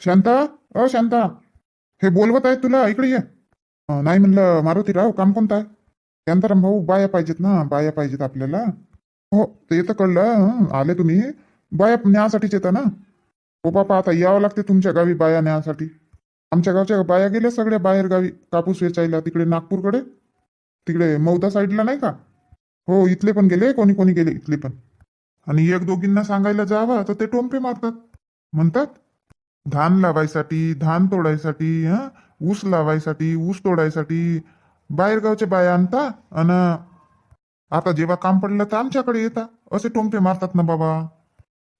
शांता? अ शांता. हे बोलवत आहे तुला? इकडे ये. नाही म्हणलं मारुतीराव काम कोणतं आहे? शांताराम भाऊ बाया पाहिजेत ना बाया पाहिजेत आपल्याला. हो ते तर कळलं आले तुम्ही. बाया न्यासाठीच येता ना? हो बापा आता यावं लागते तुमच्या गावी बाया न्यासाठी आमच्या गावच्या बाया गेल्या सगळ्या बाहेर गावी. कापूस वेचायला तिकडे नागपूरकडे. तिकडे मौदा साईडला नाही का? हो इथले पण गेले कोणी कोणी गेले इथले पण. आणि एक दोघींना सांगायला जावं तर ते टोमपे मारतात. म्हणतात धान लावायसाठी धान तोडायसाठी हं? ऊस लावायसाठी ऊस तोडायसाठी बाहेरगावचे बाया आणता अन आता जेव्हा काम पडलं तर आमच्याकडे येता. असे टोमपे मारतात ना बाबा.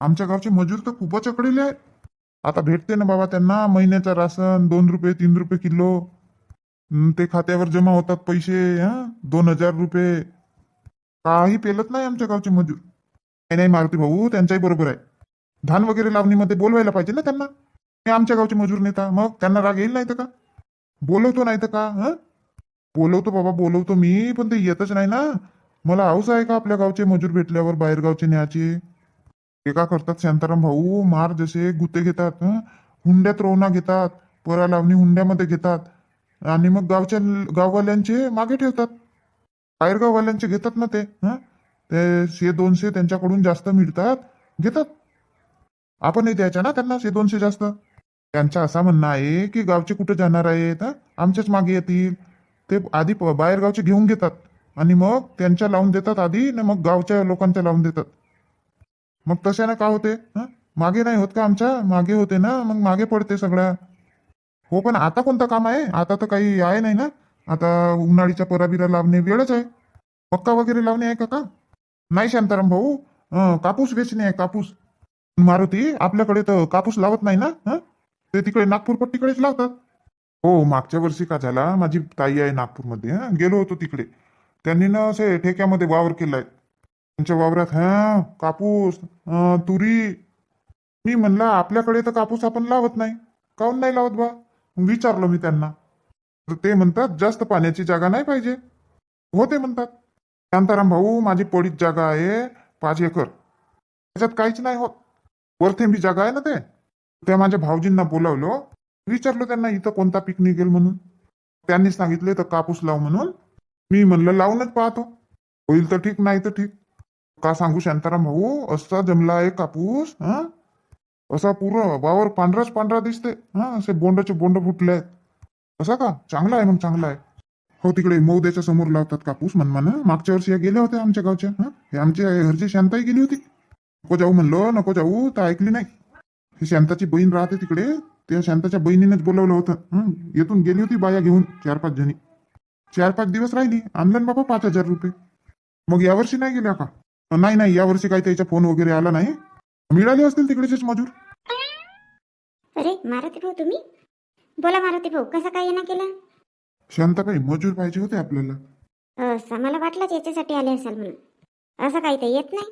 आमच्या गावचे मजूर तर खूपच अकडेले आहेत. आता भेटते ना बाबा त्यांना महिन्याचा राशन दोन रुपये तीन रुपये किलो. ते खात्यावर जमा होतात पैसे हं? दोन हजार रुपये. काही पेलत नाही आमच्या गावचे मजूर. नाही नाही मारुती भाऊ त्यांच्याही बरोबर आहे. धान वगैरे लावणीमध्ये बोलवायला पाहिजे ना त्यांना. हे आमच्या गावचे मजूर नेता. मग त्यांना राग येईल नाही तर का? बोलवतो नाही तर का? हं? बोलवतो बाबा बोलवतो मी पण ते येतच नाही ना. मला हाऊस आहे का आपल्या गावचे मजूर भेटल्यावर बाहेर गावचे न्यायचे? ते का करतात? शांताराम भाऊ मार जसे गुते घेतात हुंड्यात रोवणा घेतात परा लावणी हुंड्यामध्ये घेतात. आणि मग गावच्या गाववाल्यांचे मागे ठेवतात. बाहेरगाववाल्यांचे घेतात ना ते हं? ते शे दोनशे त्यांच्याकडून जास्त मिळतात घेतात. आपणही द्यायच्या ना त्यांना शे दोनशे जास्त? त्यांचं असं म्हणणं आहे की गावचे कुठे जाणार आहेत हं? आमच्याच मागे येतील. ते आधी प- बाहेर गावचे घेऊन घेतात. आणि मग त्यांच्या लावून देतात आधी ना मग गावच्या लोकांच्या लावून देतात. मग तशाने का होते हं? मागे नाही होत का आमच्या? मागे होते ना मग मागे पडते सगळ्या. हो पण आता कोणतं काम आहे? आता तर काही आहे नाही ना? आता उन्हाळीच्या पराबिरा लावणे वेळच आहे. मक्का वगैरे लावणे आहे का का नाही शांताराम भाऊ. अं, कापूस वेचणे आहे कापूस. मारुती आपल्याकडे तर कापूस लावत नाही ना? हं? ते तिकडे नागपूर पट्टीकडेच लावतात. हो मागच्या वर्षी का झाला? माझी ताई आहे नागपूरमध्ये हं? गेलो होतो तिकडे. त्यांनी ना असे ठेक्यामध्ये वावर केलाय. त्यांच्या वावरात हा कापूस तुरी. मी म्हणला आपल्याकडे तर कापूस आपण लावत नाही. काऊन नाही लावत बा? विचारलो मी त्यांना. तर ते म्हणतात जास्त पाण्याची जागा नाही पाहिजे. हो ते म्हणतात. शांताराम भाऊ माझी पडीत जागा आहे पाच एकर. त्याच्यात काहीच नाही होत. वरथेंबी जागा आहे ना ते? त्या माझ्या भाऊजींना बोलावलं. विचारलो त्यांना इथं कोणता पीक निघेल म्हणून? त्यांनी सांगितले तर कापूस लाव म्हणून. मी म्हणलं लावूनच पाहतो. होईल तर ठीक नाही तर ठीक. का सांगू शांताराम भाऊ? असा जमला आहे कापूस हा? असा पूर्ण वावर पांढराच पांढरा दिसते हा? असे बोंडाचे बोंड फुटले आहेत. असा का? चांगला आहे मग चांगला आहे. हो तिकडे मौद्याच्या समोर लावतात कापूस मनमान. मागच्या वर्षी या गेल्या होत्या आमच्या गावच्या हा? हे आमच्या घरची शांताई गेली होती. नको जाऊ म्हणलो नको जाऊ तर ऐकली नाही. ही शांताची बहीण राहते तिकडे. त्या शांताच्या बहिणीनेच बोलवलं होतं. हं. येथून गेली होती बाया घेऊन चार पाच जणी. चार पाच दिवस राहिली. आणलं ना बाबा पाच हजार रुपये. मग यावर्षी नाही गेल्या का? नाही नाही यावर्षी काही त्याचा फोन वगैरे आला नाही. मिळाले असतील तिकडेचेच मजूर. अरे मारुती भाऊ तुम्ही? बोला मारुती भाऊ कसा काय येणं केलं? शांताबाई मजूर पाहिजे होते आपल्याला. असं मला वाटलंच याच्यासाठी आले असाल म्हणून. असं काही येत नाही.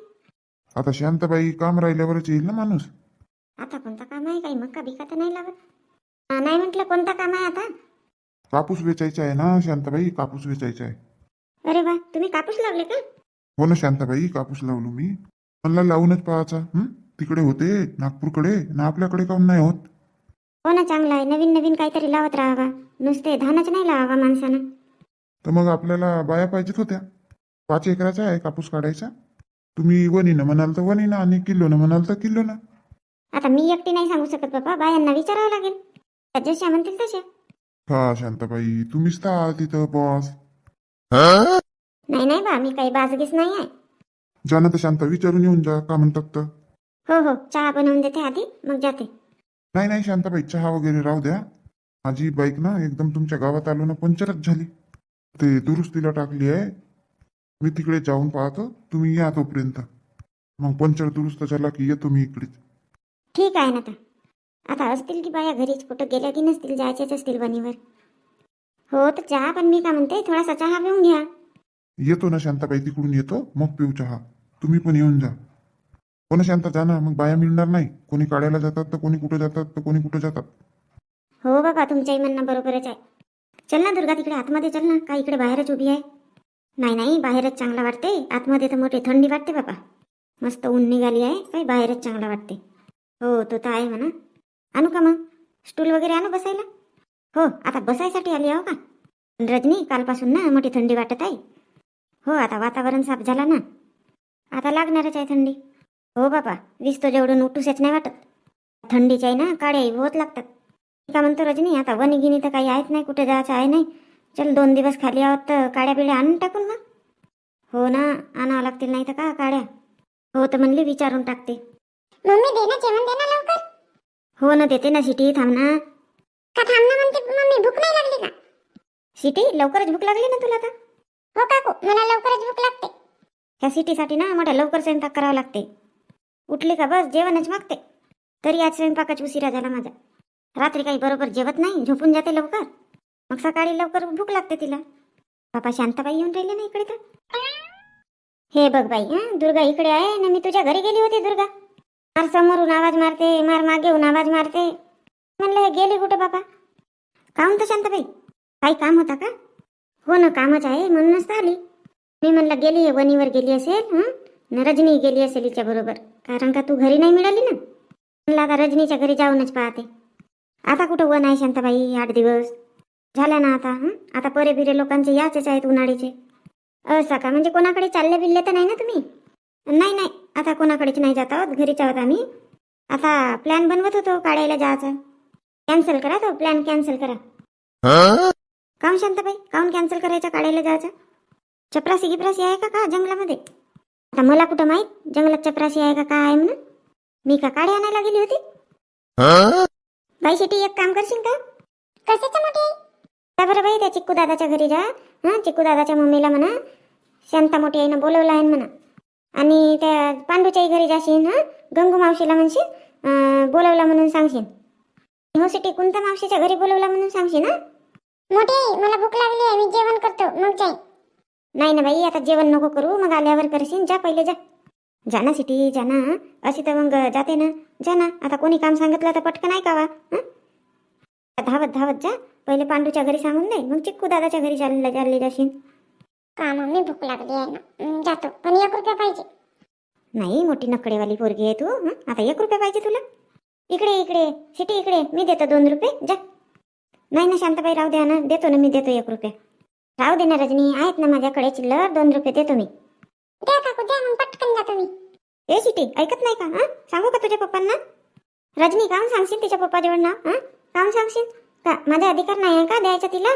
आता शांताबाई काम राहिल्यावरच येईल ना माणूस. आता कोणता काम आहे? काही मक्का बिका तर नाही लावत. हा, नाही म्हटलं कोणता काम आहे आता? कापूस वेचायचा आहे ना शांताबाई कापूस वेचायचा आहे. अरे वा तुम्ही कापूस लावले का? हो ना शांताबाई कापूस लावलो मी. मला लावूनच पाहायचा हं? तिकडे होते नागपूरकडे ना आपल्याकडे काऊन नाही होत? हो ना चांगलं आहे. नवीन नवीन काहीतरी लावत राहावा. नुसते धानच नाही लावावा माणसानं. तर मग आपल्याला बाया पाहिजेत होत्या. पाच एकराचा आहे कापूस काढायचा. तुम्ही वनीनं म्हणाल तर वनीनं आणि किलोनं म्हणाल तर किलोनं. आता मी एकटी नाही सांगू शकत बाबा बायांना विचारावं लागेल. जशा म्हणतील तशा हा शांताबाई तुम्हीच तर आहात तिथं बॉस नाही नाही बा मी काही बाजगीस नाही आहे. जाणं तर शांता विचारून येऊन जा का म्हणतात तर. हो हो चहा बनवून देते आधी मग जाते. नाही नाही शांताबाई चहा वगैरे राहू द्या. माझी बाईक ना एकदम तुमच्या गावात आलो ना पंक्चरच झाली. ते दुरुस्तीला टाकली आहे. मी तिकडे जाऊन पाहतो तुम्ही या तोपर्यंत. मग पंक्चर दुरुस्त झाला की येतो मी इकडेच. ठीक आहे ना तर आता असतील की बाया घरीच कुठं गेल्या की नसतील जायचेच असतील बनीवर. हो तर चहा पण मी का म्हणते थोडासा चहा पिऊन घ्या. येतो ना शांताबाई तिकडून येतो मग पिऊ चहा. तुम्ही पण येऊन जा. हो ना शांता जा ना मग बाया मिळणार नाही. कोणी काढायला जातात तर कोणी कुठं जातात तर कोणी कुठं जातात. हो बाबा तुमच्याही म्हणणं बरोबरच आहे. चल ना दुर्गा तिकडे आतमध्ये चल ना का इकडे बाहेरच उभी आहे? नाही नाही बाहेरच चांगला वाटते. आतमध्ये तर मोठी थंडी वाटते बाबा. मस्त ऊन निघाली आहे काही बाहेरच चांगला वाटते. हो तो तर आहे म्हणा. आणू का मग? स्टूल वगैरे आणू बसायला? हो आता बसायसाठी आली आहो का? रजनी कालपासून ना मोठी थंडी वाटत आहे. हो आता वातावरण साफ झाला ना. आता लागणारच आहे थंडी. हो बाबा वीस तो जेवढून उठूसच नाही वाटत. थंडीच्या आहे ना काळ्या होत लागतात. का म्हणतो रजनी आता वनी गिनी तर काही आहेच नाही कुठे जायचं आहे नाही. चल दोन दिवस खाली आहोत तर काड्या बिड्या आणून टाकून मग. हो ना आणावं लागतील नाही तर का काड्या? हो तर म्हणली विचारून टाकते. मम्मी दे ना जेवण दे ना लवकर. हो ना देते ना सिटी थांब ना. का थांब ना म्हणते मम्मी भूक नाही लागली का? सिटी लवकरच भूक लागली ना तुला आता? हो काकू मला लवकरच भूक लागते. ह्या सिटीसाठी ना मोठ्या लवकर स्वयंपाक करावा लागते. उठली का बस जेवणच मागते. तरी आज स्वयंपाकाच उशिरा झाला माझा. रात्री काही बरोबर जेवत नाही झोपून जाते लवकर. मग सकाळी लवकर भूक लागते तिला. बापा शांताबाई येऊन राहिले ना इकडे तर. हे बघ बाई हं, दुर्गा इकडे आहे ना मी तुझ्या घरी गेली होती दुर्गा. मार समोरून आवाज मारते मार मागेहून आवाज मारते. म्हणलं हे गेले कुठे बापा? काहून तर शांताबाई? काही काम होता का? हो ना कामच आहे म्हणूनच तर आली. मी म्हणलं गेली आहे वणीवर गेली असेल हं? न रजनी गेली असेल हिच्या बरोबर. कारण का तू घरी नाही मिळाली ना? म्हणलं आता रजनीच्या घरी जाऊनच पाहते. आता कुठं वन आहे शांताबाई आठ दिवस? झाल्या ना आता हं? आता परे बिरे लोकांचे याचेच आहेत उन्हाळीचे असं का? म्हणजे कोणाकडे चालले बिल्ले तर नाही ना तुम्ही? नाही नाही. आता कोणाकडेच नाही जात आहोत. घरीच आहोत आम्ही. आता प्लॅन बनवत होतो काढायला जायचा. कॅन्सल करा तो. प्लॅन कॅन्सल करा. काऊन शांताबाई? काऊन कॅन्सल करायचा काढायला जायचा? चपरासी गिपरासी आहे का का जंगलामध्ये? आता मला कुठं माहीत? जंगलात चपरासी आहे का काय आहे म्हणून? मी का काढे आणायला गेली होती? बाई शेटी एक काम करशील का? मोठे बरं बाई त्या चिक्कू दादाच्या घरी जा. हां चिक्कू दादाच्या मम्मीला म्हणा. शांता मोठी आईनं बोलवलं आहे म्हणा. आणि त्या पांडूच्याही घरी जाशील हां? गंगू मावशीला म्हणशील बोलवला म्हणून सांगशील हो सिटी कोणत्या मावशीच्या घरी बोलवला म्हणून सांगशील ना मोठे मला भूक लागली आहे मी जेवण करतो मग जाईन नाही ना बाई आता जेवण नको करू मग आल्यावर करशील जा पहिले जा. जा ना सिटी जा ना अशी तर मग जाते ना जा ना आता कोणी काम सांगितलं तर पटकन ऐकावा? धावत धावत जा पहिले पांडूच्या घरी सांगून दे मग चिक्कू दादाच्या घरी चालले चालली जाशील का मम्मी भूक लागली आहे ना. जातो. पण एक रुपया पाहिजे. नाही मोठी नकडेवाली पोरगी आहे तू हं? आता एक रुपया पाहिजे तुला? इकडे इकडे सिटी इकडे. मी देतो दोन रुपये. जा. नाही ना शांताबाई राहू द्या ना. देतो ना मी देतो एक रुपया. राहू दे ना रजनी. आहेत ना माझ्याकडे चिल्लर दोन रुपये देतो मी. द्या काकू द्या. मग पटकन जातो मी. ए सिटी ऐकत नाही का? हा? सांगू का तुझ्या पप्पांना? रजनी काहून सांगशील तिच्या पप्पाजवळ ना? हा? काहून सांगशील? का माझा अधिकार नाही आहे का द्यायचा तिला?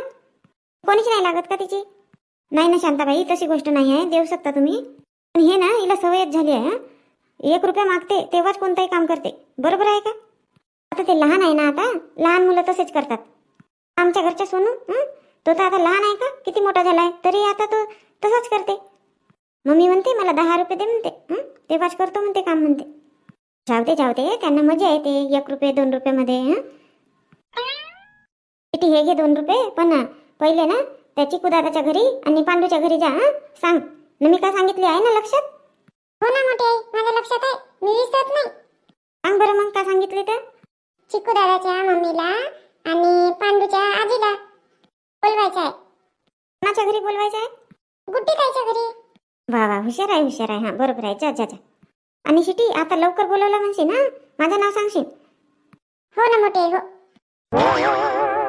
कोणीच नाही लागत का तिची? नाही ना शांताबाई तशी गोष्ट नाही आहे. देऊ शकता तुम्ही? पण हे ना हिला सवयच झाली आहे एक रुपया मागते तेव्हाच कोणतंही काम करते. बरोबर आहे का? आता ते लहान आहे ना आता? लहान मुलं तसेच करतात. आमच्या घरच्या सोनू तो तर आता लहान आहे का? किती मोठा झालाय? तरी आता तो तसाच करते. मम्मी म्हणते मला दहा रुपये दे म्हणते तेव्हाच करतो म्हणते काम म्हणते. जाऊ दे जाऊ दे त्यांना मजा येते. एक रुपये दोन रुपयामध्ये हं? किती हे घे दोन रुपये. पण पहिले ना त्या चिकू दादाच्या घरी आणि पांडूच्या घरी जा हं? सांग. न मी का सांगितले आहे ना लक्षात? हो ना मोठे माझ्या लक्षात आहे. मी विसरत नाही. सांग बरं मग का सांगितले तर चिकू दादाच्या मम्मीला आणि पांडूच्या आजीला बोलवायचं आहे. कोणाच्या घरी बोलवायचं आहे? गुड्डी ताईच्या घरी. वा वा हुशार आहे हुशार आहे. हां बरोबर आहे. जा जा जा. आणि शिटी आता लवकर बोलवलं म्हणशील ना माझं नाव सांगशील? हो ना मोठे हो.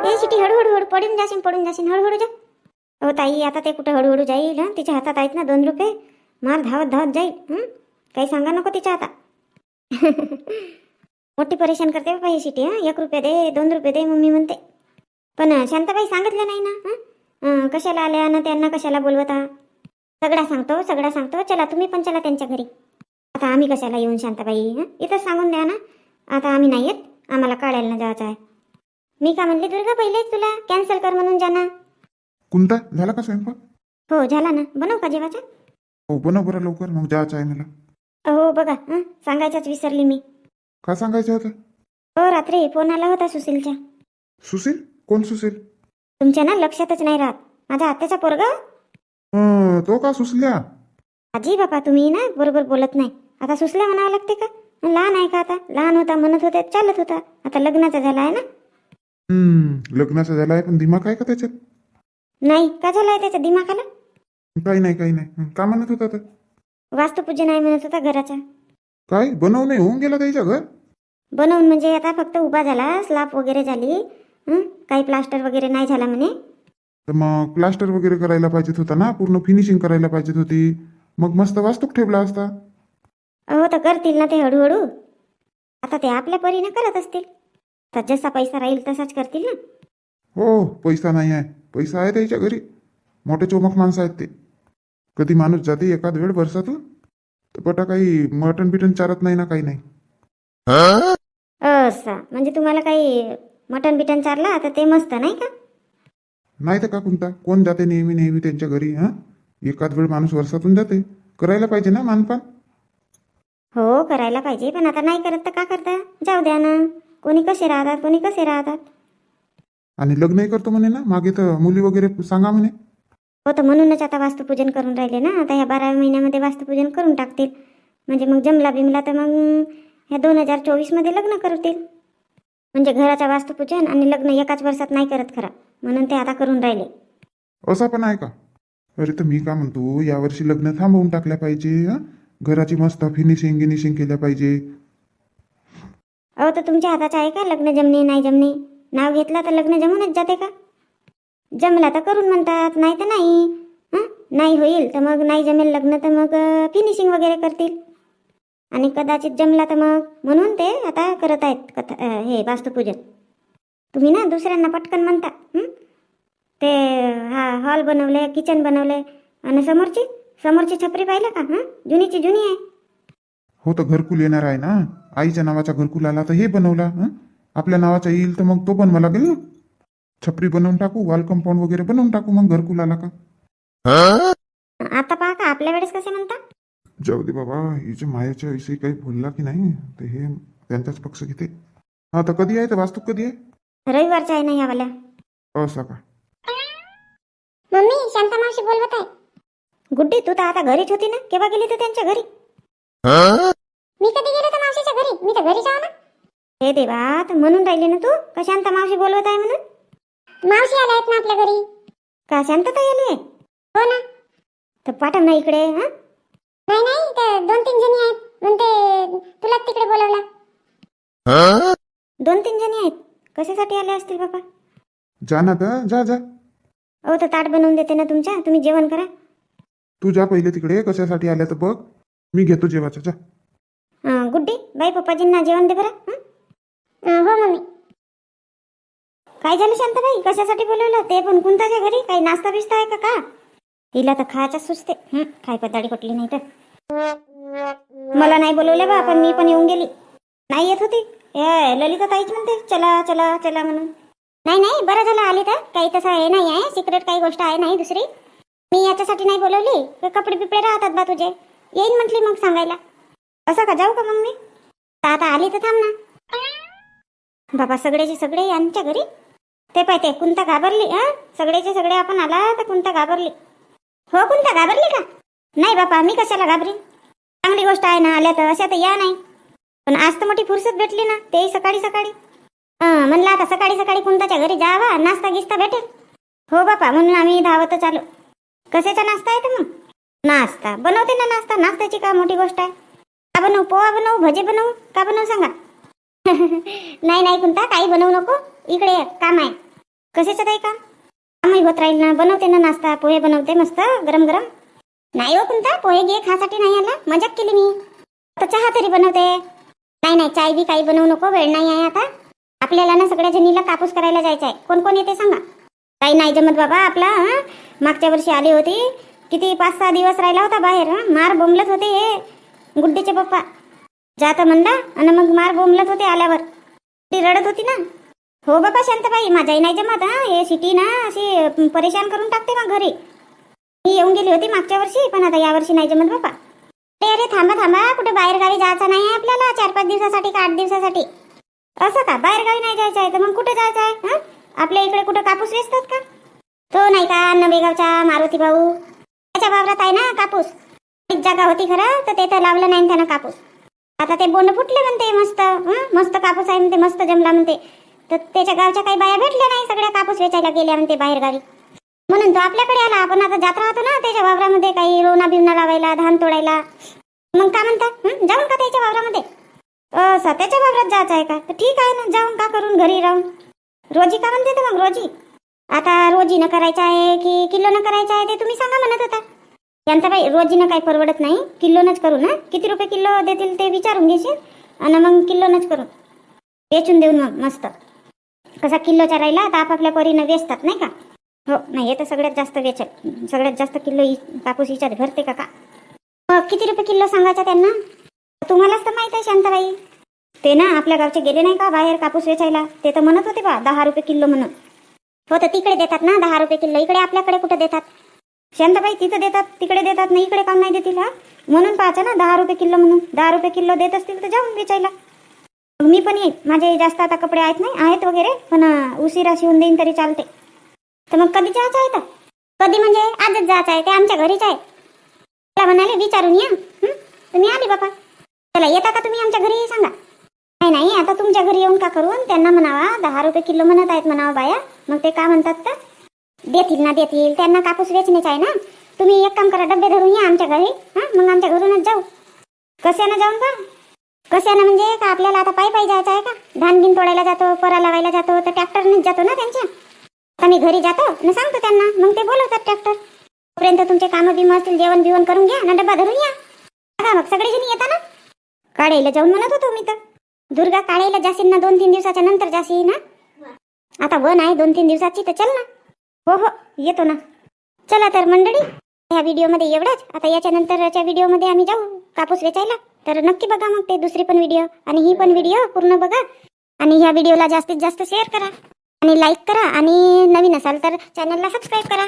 ए सिटी हळूहळू हळू पडून जाशील पडून जाशील. हळूहळू जा. हो ताई आता ते कुठं हळूहळू जाईल हं? तिच्या हातात आहेत ना दोन रुपये. माल धावत धावत जाईल हं? काही सांगा नको तिच्या आता. मोठी परेशान करते बाबा ही शिटी हां? एक रुपये दे दोन रुपये दे मम्मी म्हणते. पण अं, शांताबाई सांगितलं नाही ना हं? अं, कशाला आल्या ना त्यांना कशाला बोलवता? सगळा सांगतो सगळा सांगतो. चला तुम्ही पण चला त्यांच्या घरी. आता आम्ही कशाला येऊन शांताबाई हं? इथंच सांगून द्या ना. आता आम्ही नाही येत आम्हाला काढायला ना जायचं आहे. मी का म्हणली दुर्गा पहिलेच तुला कॅन्सल कर म्हणून जाना. कोणता झाला का स्वयंपाक? हो झाला ना. बनव का जेवाचा हो बनव बरं लवकर मग जायचं आहे मला. हो बघा हं सांगायचंच विसरली मी. का सांगायचं होतं? हो रात्री फोन आला होता सुशीलच्या. सुशील? कोण सुशील? तुमच्या ना लक्षातच नाही राहत. माझ्या आत्याचा पोरगा? तो का सुसल्या? आजी बापा तुम्ही ना बरोबर बोलत नाही. आता सुसल्या म्हणावं लागते का? लहान आहे का आता? लहान होता म्हणत होते चालत होता. आता लग्नाचा झाला आहे ना? हम्म लग्नाचा झाला आहे पण दिमाग आहे का त्याच्यात? नाही का झाला त्याच्या दिमाखाला काही नाही काही नाही. का म्हणत होता तर वास्तुपूजन आहे म्हणत होता घराचा. काय? बनवणे होऊन गेला त्याच्या घर? बनवून म्हणजे आता फक्त उभा झाला स्लाप वगैरे झाली. हं? काही प्लास्टर वगैरे नाही झाला म्हणे. तर मग प्लास्टर वगैरे करायला पाहिजेत होता ना? पूर्ण फिनिशिंग करायला पाहिजेत होती. मग मस्त वास्तूक ठेवला असता. अहो तर करतील ना ते हळूहळू. आता ते आपल्या परीने करत असतील. तर जसा पैसा राहील तसाच करतील ना. हो पैसा नाही आहे. पैसा आहे त्याच्या घरी. मोठे चोमक माणसं आहेत ते. कधी माणूस जाते एखाद वेळ वर्षातून तर बटा काही मटण बिटन चारत नाही ना काही नाही. असं म्हणजे तुम्हाला काही मटन बिटन चारला तर ते मस्त नाही का? नाही तर का कोणता कोण जाते नेहमी नेहमी त्यांच्या घरी हां? एखाद वेळ माणूस वर्षातून जाते. करायला पाहिजे ना मानपान? हो करायला पाहिजे पण आता नाही करत तर का करता? जाऊ द्या ना. कोणी कसे राहतात कोणी कसे राहतात? आणि लग्नही करतो म्हणे ना? मागे तर मुली वगैरे सांगा म्हणे. हो तर म्हणूनच आता वास्तुपूजन करून राहिले ना? आता ह्या बाराव्या महिन्यामध्ये वास्तुपूजन करून टाकतील. म्हणजे मग जमला बिमला तर मग ह्या दोन हजार चोवीसमध्ये लग्न करतील. म्हणजे घराचं वास्तुपूजन आणि लग्न एकाच वर्षात नाही करत खरा. म्हणून ते आता करून राहिले. असा पण आहे का? अरे तर मी का म्हणतो यावर्षी लग्न थांबवून टाकल्या पाहिजे हं? घराची मस्त फिनिशिंग गिनिशिंग केल्या पाहिजे. अहो तर तुमच्या हाताचं आहे का लग्न? जमणे नाही जमणे नाव घेतलं तर लग्न जमूनच जाते का? जमला तर करून म्हणतात नाही तर नाही. नाही होईल तर मग नाही जमेल लग्न तर मग फिनिशिंग वगैरे करतील. आणि कदाचित जमला तर मग म्हणून ते आता करत आहेत कथा हे वास्तुपूजन. तुम्ही ना दुसऱ्यांना पटकन म्हणता ते हा हॉल बनवले किचन बनवले. आणि समोरची समोरची छपरी पाहिलं का हां? जुनीची जुनी आहे. हो तर घरकुल येणार आहे ना. आईच्या नावाचा घरकुल आला तर हे बनवला आपल्या नावाचा येईल तर मग तो बनवा लागेल ना. छपरी बनवून टाकू वॉल कंपाऊंड वगैरे बनवून टाकू मग घरकुल आला का? आता पहा का आपल्या वेळेस कसे म्हणता? जाऊ दे बाबा हिच्या मायाच्या विषयी काही बोलला की नाही तर हे त्यांचाच पक्ष घेते. हा तर कधी आहे तर वास्तू कधी आहे? रविवारच्या आहे ना यावाल्या असा का? मम्मी शांता मावशी बोलवत आहे. गुड्डी तू तर आता घरीच होती ना केव्हा गेली तर त्यांच्या घरी? मी कधी गेलो तर मावशीच्या घरी? मी तर घरी जाऊ ना. हे देवा तर म्हणून राहिली ना तू? का शांता मावशी बोलवत आहे म्हणून? मावशी आल्या आहेत ना आपल्या घरी. का शांतता आली आहे? हो ना. तर पाठव ना इकडे हा? नाही नाही ते दोन तीन जणी आहेत. म्हणते तुला तिकडे बोलवला. दोन तीन जणी आहेत? कशासाठी आले असतील बाबा जा ना तर जा जा. अहो तर ताट बनवून देते ना तुमच्या तुम्ही जेवण करा. तू जा पहिले तिकडे कशासाठी आल्या तर बघ. मी घेतो जेवाचं जा. गुड्डी बाई पप्पाजींना जेवण दे बरं हो मम्मी. काय झालं शांताबाई? कशासाठी बोलवलं? ते पण कुंताच्या घरी? काही नाश्ता बिस्ता आहे का का? तिला तर खायच्या सुचते. काय पदाडी कुठली नाही तर. मला नाही बोलवलं बा पण मी पण येऊन गेली. नाही येत होती. ए ललिता ताईच म्हणते चला चला चला म्हणून. नाही नाही बरं झालं आली तर. काही तसं हे नाही आहे. सिक्रेट काही गोष्ट आहे नाही दुसरी. मी याच्यासाठी नाही बोलवली. कपडे बिपडे राहतात बा तुझे. येईन म्हटली मग सांगायला. असं का? जाऊ का मग मी आता आली तर थांब ना. बाबा सगळेचे सगळे यांच्या घरी? ते पाय ते कुंता घाबरली हा? सगळेचे सगळे आपण आला तर कुंता घाबरली. हो कुंता घाबरली का? नाही बापा मी कशाला घाबरीन? चांगली गोष्ट आहे ना आल्या तर अशा तर या नाही. पण आज तर मोठी फुरसत भेटली ना तेही सकाळी सकाळी. हां म्हणलं आता सकाळी सकाळी कुंताच्या घरी जावा नाश्ता गिस्ता भेटेल. हो बापा म्हणून आम्ही धावतच आलो कशाचा नाश्ता आहे तर मग? नाश्ता. बनवते ना नाश्ता नाश्त्याची का मोठी गोष्ट आहे? का बनवू पोहा बनवू भजे बनवू का बनवू सांगा? नाही नाही कुंता काही बनवू नको. इकडे ये, काम आहे. कशाचं काही काम? कामही होत राहील ना. बनवते ना नाश्ता पोहे बनवते मस्त गरम गरम. नाही हो कुंता पोहे घे खासाठी नाही आला. मजाक केली मी. तर चहा तरी बनवते. नाही नाही चाय बी काही बनवू नको वेळ नाही आहे आता. आपल्याला ना सगळ्या जणीला कापूस करायला जायचं आहे कोण कोण येते सांगा? काही नाही जमत बाबा आपला मागच्या वर्षी आली होती. किती पाच सहा दिवस राहिला होता बाहेर मार बोंबलत होते हे. गुड्डेचे पप्पा. जात म्हणला आणि मग मार बोंबलत होते आल्यावर. ती रडत होती ना. हो बाबा शांतबाई माझ्याही नाही जमत हा? हे सिटी ना अशी परेशान करून टाकते मग घरी. मी येऊन गेली होती मागच्या वर्षी पण आता यावर्षी नाही जमत बाबा अरे अरे थांबा थांबा कुठे बाहेर गावी जायचं नाही आपल्याला? चार पाच दिवसासाठी का आठ दिवसासाठी? असं का? बाहेर गावी नाही जायचं आहे तर मग कुठे जायचं आहे हा? आपल्या इकडे कुठं कापूस वेचतात का? तो नाही का नवेगावचा मारुती भाऊ? त्याच्या वावरात आहे ना कापूस. एक जागा होती खरं तर ते तर लावलं नाही त्यानं कापूस. आता ते बोंड फुटले म्हणते मस्त मस्त कापूस आहे म्हणते मस्त जमला म्हणते. तर त्याच्या गावच्या काही बाया भेटल्या नाही सगळ्या कापूस वेचायला गेल्या म्हणते बाहेर गावी. म्हणून तो आपल्याकडे आला. आपण आता जात्रा राहतो ना त्याच्या वावरामध्ये काही रोना बिवना लावायला धान तोडायला. मग का म्हणता? जाऊन का त्याच्या वावरामध्ये? सत्याच्या वावरात जायचं आहे का? तर ठीक आहे ना जाऊन का करून घरी राहून? रोजी का म्हणते तर मग रोजी? आता रोजीनं करायचं आहे की किलोनं करायचं आहे ते तुम्ही सांगा म्हणत होता. यांचा काही रोजीनं काही परवडत नाही. किलोनच करू ना? किती रुपये किलो देतील ते विचारून घेशील? आणि मग किलोनच करू. वेचून देऊन मग मस्त. कसा किलोचा राहिला तर आपापल्या परीनं वेचतात नाही का? हो नाही हे तर सगळ्यात जास्त वेचल. सगळ्यात जास्त किलो कापूस हिच्यात भरते का का? मग किती रुपये किलो सांगायचा त्यांना? तुम्हालाच तर माहीत आहे शांताबाई. ते ना आपल्या गावचे गेले नाही का बाहेर कापूस वेचायला? ते तर म्हणत होते बा दहा रुपये किलो म्हणून. हो तर तिकडे देतात ना दहा रुपये किलो इकडे आपल्याकडे कुठं देतात? शांताबाई तिथं देतात तिकडे देतात ना इकडे काम नाही देतील हा म्हणून पाहायचं ना दहा रुपये किलो म्हणून. दहा रुपये किलो देत असतील तर जाऊन वेचायला मी पण येईन. माझे जास्त आता कपडे आहेत नाही आहेत वगैरे पण उशिरा शिवून देईन तरी चालते. तर मग कधी जायचं आहे तर? कधी म्हणजे? आजच जायचं आहे ते आमच्या घरीच आहे. मला म्हणाले विचारून या. तुम्ही आली बापा चला येता का तुम्ही आमच्या घरी? सांगा. नाही नाही आता तुमच्या घरी येऊन का करून त्यांना म्हणावा दहा रुपये किलो म्हणत आहेत म्हणावा बाया. मग ते का म्हणतात तर? देतील ना देतील त्यांना कापूस वेचण्याचा आहे ना. तुम्ही एक काम करा डबे धरून या आमच्या घरी. हां मग आमच्या घरूनच जाऊ. कशानं जाऊन का कशानं म्हणजे का आपल्याला आता पायी पायी जायचं आहे का? धान बिन तोडायला जातो परा लावायला जातो तर ट्रॅक्टरनेच जातो ना त्यांच्या? आता मी घरी जातो ना सांगतो त्यांना मग ते बोलवतात ट्रॅक्टर. तोपर्यंत तुमचे कामं बिम असतील जेवण बिवण करून घ्या ना डब्बा धरून या. मग मग सगळेजणी येता ना? काळेला जाऊन म्हणत होतो मी तर. दुर्गा काळेला जाशील ना दोन तीन दिवसाच्या नंतर जाशील ना? आता वन आहे दोन तीन दिवसाची तर चल ना. हो हो येतो ना. चला तर मंडळी ह्या व्हिडिओमध्ये एवढाच. आता याच्या नंतरच्या व्हिडिओमध्ये आम्ही जाऊ कापूस वेचायला. तर नक्की बघा मग ते दुसरी पण व्हिडिओ आणि ही पण व्हिडिओ पूर्ण बघा. आणि ह्या व्हिडिओला जास्तीत जास्त शेअर करा आणि लाईक करा. आणि नवीन असाल तर चॅनलला सबस्क्राईब करा.